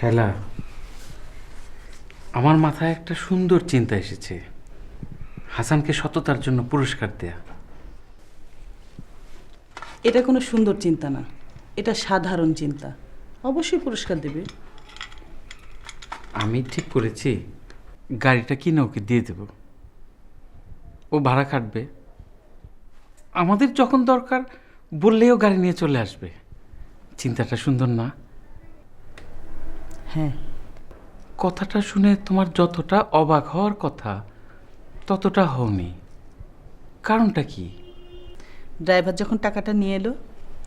শালা আমার মাথায় একটা সুন্দর চিন্তা এসেছে। হাসানকে সততার জন্য পুরস্কার দেয়া। এটা কোনো সুন্দর চিন্তা না। এটা সাধারণ চিন্তা। অবশ্যই পুরস্কার দেবে। আমি ঠিক করেছি। গাড়িটা কিনে ওকে দিয়ে দেব। ও ভাড়া কাটবে আমাদের যখন দরকার বললেও গাড়ি নিয়ে চলে আসবে। চিন্তাটা সুন্দর না? হ্যাঁ। কথাটা শুনে তোমার যতটা অবাক হওয়ার কথা ততটা হওনি। কারণটা কি? ড্রাইভার যখন টাকাটা নিয়ে এলো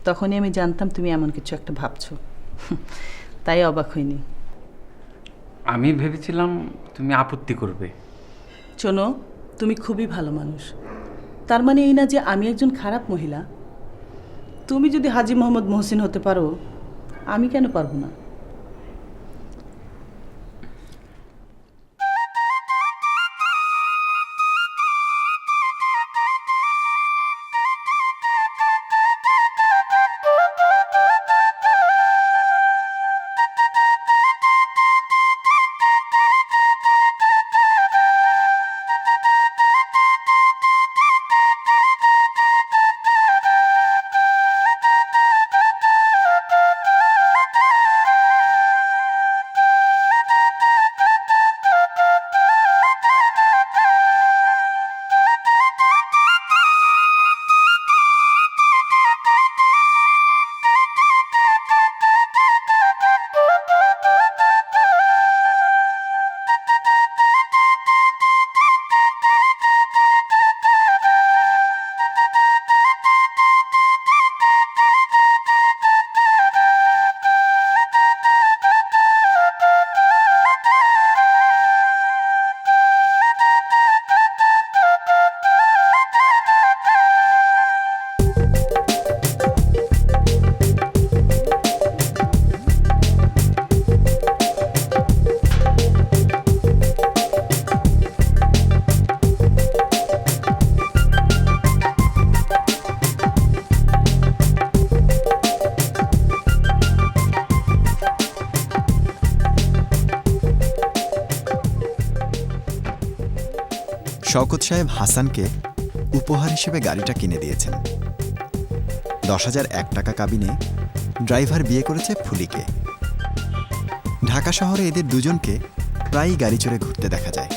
তখনই আমি জানতাম তুমি এমন কিছু একটা ভাবছ। তাই অবাক হইনি। আমি ভেবেছিলাম তুমি আপত্তি করবে। শোনো তুমি খুবই ভালো মানুষ। তার মানে এই না যে আমি একজন খারাপ মহিলা? তুমি যদি হাজি মোহাম্মদ মহসিন হতে পারো আমি কেন পারব না? শওকত সাহেব হাসানকে উপহার হিসেবে গাড়িটা কিনে দিয়েছেন। দশ হাজার এক টাকা কাবিনে ড্রাইভার বিয়ে করেছে ফুলিকে। ঢাকা শহরে এদের দুজনকে প্রায়ই গাড়ি চড়ে ঘুরতে দেখা যায়।